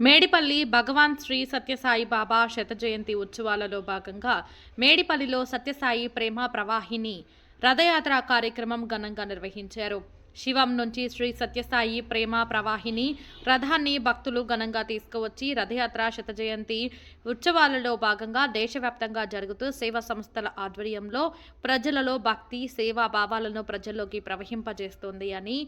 మేడిపల్లి భగవాన్ శ్రీ సత్యసాయి బాబా శత జయంతి ఉత్సవాలలో భాగంగా మేడిపల్లిలో సత్యసాయి ప్రేమ ప్రవాహిని రథయాత్ర కార్యక్రమం ఘనంగా నిర్వహించారు. శివం నుంచి శ్రీ సత్యసాయి ప్రేమ ప్రవాహిని రథాన్ని భక్తులు ఘనంగా తీసుకువచ్చి రథయాత్ర శత జయంతి ఉత్సవాలలో భాగంగా దేశవ్యాప్తంగా జరుగుతూ సేవా సంస్థల ఆధ్వర్యంలో ప్రజలలో భక్తి సేవా భావాలను ప్రజల్లోకి ప్రవహింపజేస్తోంది అని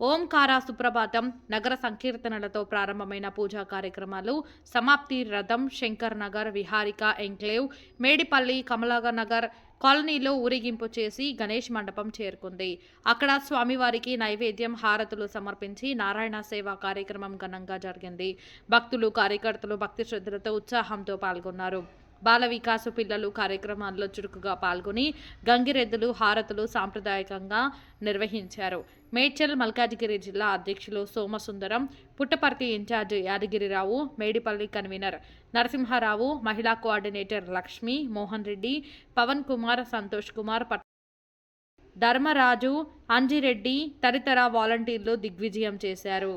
ఓంకార సుప్రభాతం నగర సంకీర్తనలతో ప్రారంభమైన పూజా కార్యక్రమాలు సమాప్తి రథం శంకర్ నగర్ విహారిక ఎంక్లేవ్ మేడిపల్లి కమలాగర్ నగర్ కాలనీలో ఊరేగింపు చేసి గణేష్ మండపం చేరుకుంది. అక్కడ స్వామివారికి నైవేద్యం హారతులు సమర్పించి నారాయణ సేవ కార్యక్రమం ఘనంగా జరిగింది. భక్తులు కార్యకర్తలు భక్తి శ్రద్ధలతో ఉత్సాహంతో పాల్గొన్నారు. బాల వికాసు పిల్లలు కార్యక్రమాల్లో చురుకుగా పాల్గొని గంగిరెద్దులు హారతులు సాంప్రదాయకంగా నిర్వహించారు. మేడ్చల్ మల్కాజిగిరి జిల్లా అధ్యక్షులు సోమసుందరం పుట్టపర్తి ఇన్ఛార్జ్ యాదగిరిరావు మేడిపల్లి కన్వీనర్ నరసింహారావు మహిళా కోఆర్డినేటర్ లక్ష్మి మోహన్ రెడ్డి పవన్ కుమార్ సంతోష్ కుమార్ పట్ ధర్మరాజు అంజిరెడ్డి తదితర వాలంటీర్లు దిగ్విజయం చేశారు.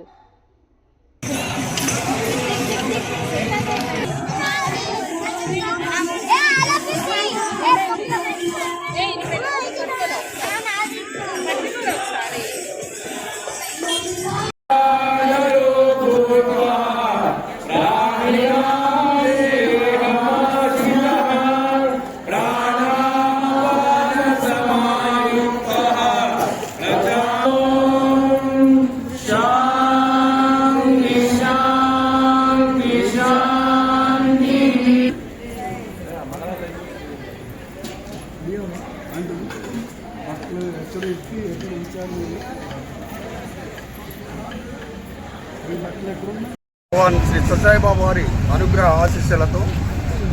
భగవాన్ శ్రీ సత్యసాయిబాబు వారి అనుగ్రహ ఆశీస్సులతో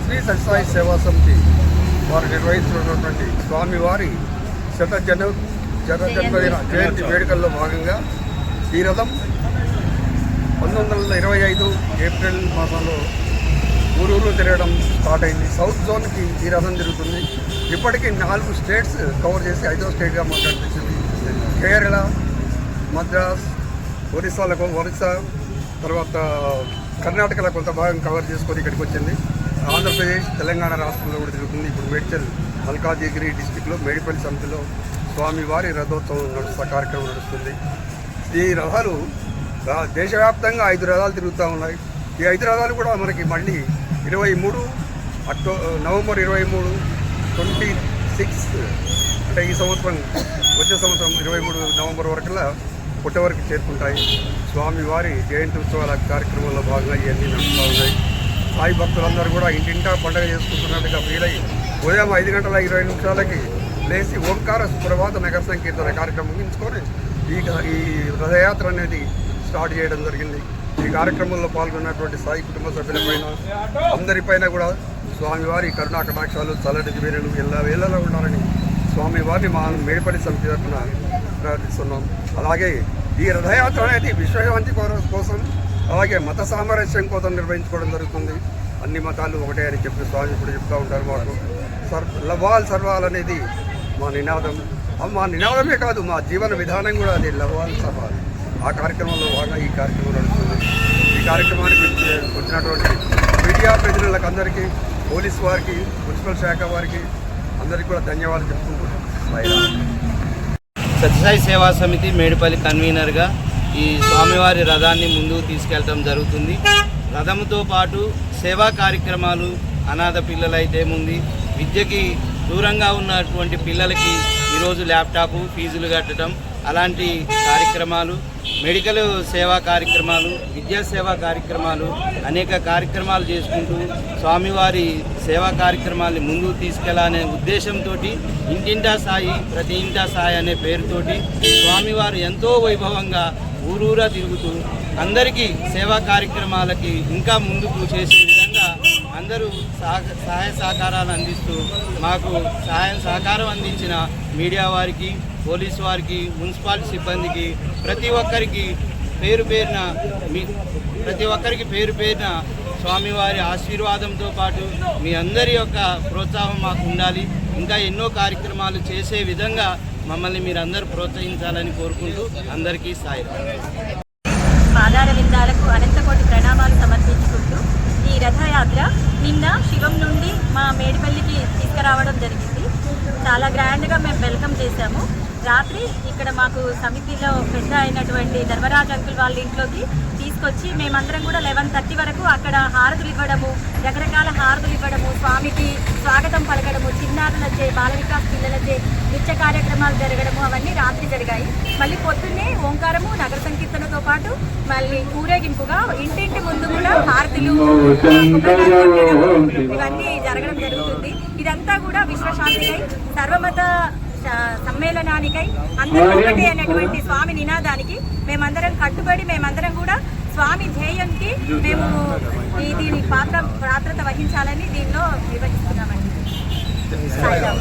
శ్రీ సత్యసాయి సేవా సమితి వారు నిర్వహిస్తున్నటువంటి స్వామివారి శత జన జనజన్మదిన జయంతి వేడుకల్లో భాగంగా ఈ రథం పంతొమ్మిది వందల ఇరవై ఐదు ఏప్రిల్ మాసంలో ఊరూరు తిరగడం స్టార్ట్ అయింది. సౌత్ జోన్కి ఈ రథం తిరుగుతుంది. ఇప్పటికీ నాలుగు స్టేట్స్ కవర్ చేసి ఐదో స్టేట్గా మాట్లాడుతుంది కేరళ మద్రాస్ ఒరిస్సాలకు ఒరిస్సా తర్వాత కర్ణాటకలో కొంత భాగం కవర్ చేసుకొని ఇక్కడికి వచ్చింది. ఆంధ్రప్రదేశ్ తెలంగాణ రాష్ట్రంలో కూడా తిరుగుతుంది. ఇప్పుడు మేడ్చల్ మల్కాజిగిరి డిస్టిక్లో మేడిపల్లి సమితిలో స్వామివారి రథోత్సవం నడుస్తా కార్యక్రమం నడుస్తుంది. ఈ రథాలు దేశవ్యాప్తంగా ఐదు రథాలు తిరుగుతూ ఉన్నాయి. ఈ ఐదు రథాలు కూడా మనకి మళ్ళీ ఇరవై మూడు అక్టో నవంబర్ ఇరవై మూడు ట్వంటీ సిక్స్ అంటే ఈ సంవత్సరం వచ్చే సంవత్సరం ఇరవై మూడు నవంబర్ వరకులా పుట్టవరకు చేరుకుంటాయి. స్వామివారి జయంతి ఉత్సవాల కార్యక్రమంలో భాగంగా ఇవన్నీ నడుస్తూ ఉన్నాయి. సాయి భక్తులందరూ కూడా ఇంటింటా పండుగ చేసుకుంటున్నట్టుగా ఫీల్ అయ్యి ఉదయం ఐదు గంటల ఇరవై నిమిషాలకి లేచి ఓంకార సుప్రభాత నగర సంకీర్తన కార్యక్రమం ముగించుకొని ఈ ఈ రథయాత్ర అనేది స్టార్ట్ చేయడం జరిగింది. ఈ కార్యక్రమంలో పాల్గొన్నటువంటి సాయి కుటుంబ సభ్యులపైన అందరిపైన కూడా స్వామివారి కరుణా కటాక్షాలు చల్లటి వీరులు ఎల్ల వేళలో ఉండాలని స్వామివారిని మా మేడిపల్లి సమితి తరఫున ప్రార్థిస్తున్నాం. అలాగే ఈ రథయాత్ర అనేది విశ్వశాంతి కోర- కోసం అలాగే మత సామరస్యం కోసం నిర్వహించుకోవడం జరుగుతుంది. అన్ని మతాలు ఒకటే అని చెప్పి స్వామి ఇప్పుడు చెప్తూ ఉంటారు మాకు. సర్ లవాల్ సర్వాల్ అనేది మా నినాదం. మా నినాదమే కాదు మా జీవన విధానం కూడా అది లవాల్ సర్వాల్. ఆ కార్యక్రమంలో భాగంగా ఈ కార్యక్రమం నడుస్తుంది. ఈ కార్యక్రమానికి వచ్చినటువంటి మీడియా ప్రతినిధులకు అందరికీ పోలీస్ వారికి మున్సిపల్ శాఖ వారికి అందరికీ కూడా ధన్యవాదాలు చెప్పుకుంటున్నాం సత్యసాయి సేవా సమితి మేడిపల్లి కన్వీనర్గా ఈ స్వామివారి రథాన్ని ముందుకు తీసుకెళ్ళడం జరుగుతుంది. రథంతో పాటు సేవా కార్యక్రమాలు అనాథ పిల్లలైతే ఏముంది విద్యకి దూరంగా ఉన్నటువంటి పిల్లలకి రోజు ల్యాప్టాప్ ఫీజులు కట్టడం అలాంటి కార్యక్రమాలు మెడికల్ సేవా కార్యక్రమాలు విద్యా సేవా కార్యక్రమాలు అనేక కార్యక్రమాలు చేసుకుంటూ స్వామివారి సేవా కార్యక్రమాల్ని ముందుకు తీసుకెళ్ళాలనే ఉద్దేశంతో ఇంటింటా సాయి ప్రతి ఇంటా సాయి అనే పేరుతోటి స్వామివారు ఎంతో వైభవంగా ఊరూరా తిరుగుతూ అందరికీ సేవా కార్యక్రమాలకి ఇంకా ముందుకు చేసే సహాయ సహకారాలు అందిస్తూ మాకు సహాయం సహకారం అందించిన మీడియా వారికి పోలీసు వారికి మున్సిపాలిటీ సిబ్బందికి ప్రతి ఒక్కరికి పేరు పేరున మీ ప్రతి ఒక్కరికి పేరు పేరున స్వామివారి ఆశీర్వాదంతో పాటు మీ అందరి యొక్క ప్రోత్సాహం మాకు ఉండాలి. ఇంకా ఎన్నో కార్యక్రమాలు చేసే విధంగా మమ్మల్ని మీరందరూ ప్రోత్సహించాలని కోరుకుంటూ అందరికీ సాయం పాదార విందాలకు అనంతకోటి ప్రణామాలు సమర్పించుకుంటూ ఈ రథయాత్ర నిన్న శివం నుండి మా మేడిపల్లికి తీసుకురావడం జరిగింది. చాలా గ్రాండ్గా మేము వెల్కమ్ చేశాము. రాత్రి ఇక్కడ మాకు సమితిలో పెద్ద అయినటువంటి ధర్మరాజ్ అంకుల్ వాళ్ళ ఇంట్లోకి తీసుకొచ్చి మేమందరం కూడా లెవెన్ థర్టీ వరకు అక్కడ హారతులు ఇవ్వడము రకరకాల హారతులు ఇవ్వడము స్వామికి స్వాగతం పలకడము చిన్నారులచే బాల వికాస్ పిల్లలచే నృత్య కార్యక్రమాలు జరగడము అవన్నీ రాత్రి జరిగాయి. మళ్ళీ పొద్దున్నే ఓంకారము నగర సంకీర్తనతో పాటు మళ్ళీ ఊరేగింపుగా ఇంటి కొట్టడము, ఇవన్నీ జరగడం జరుగుతుంది. ఇదంతా కూడా విశ్వశాంతికై సర్వమత సమ్మేళనానికై అందరూ ఒకటే అనేటువంటి స్వామి నినాదానికి మేమందరం కట్టుబడి మేమందరం కూడా స్వామి ధ్యేయంకి మేము ఈ దీని పాత్ర పాత్రత వహించాలని దీనిలో నిర్వహిస్తున్నామండి. సాయిరామ్.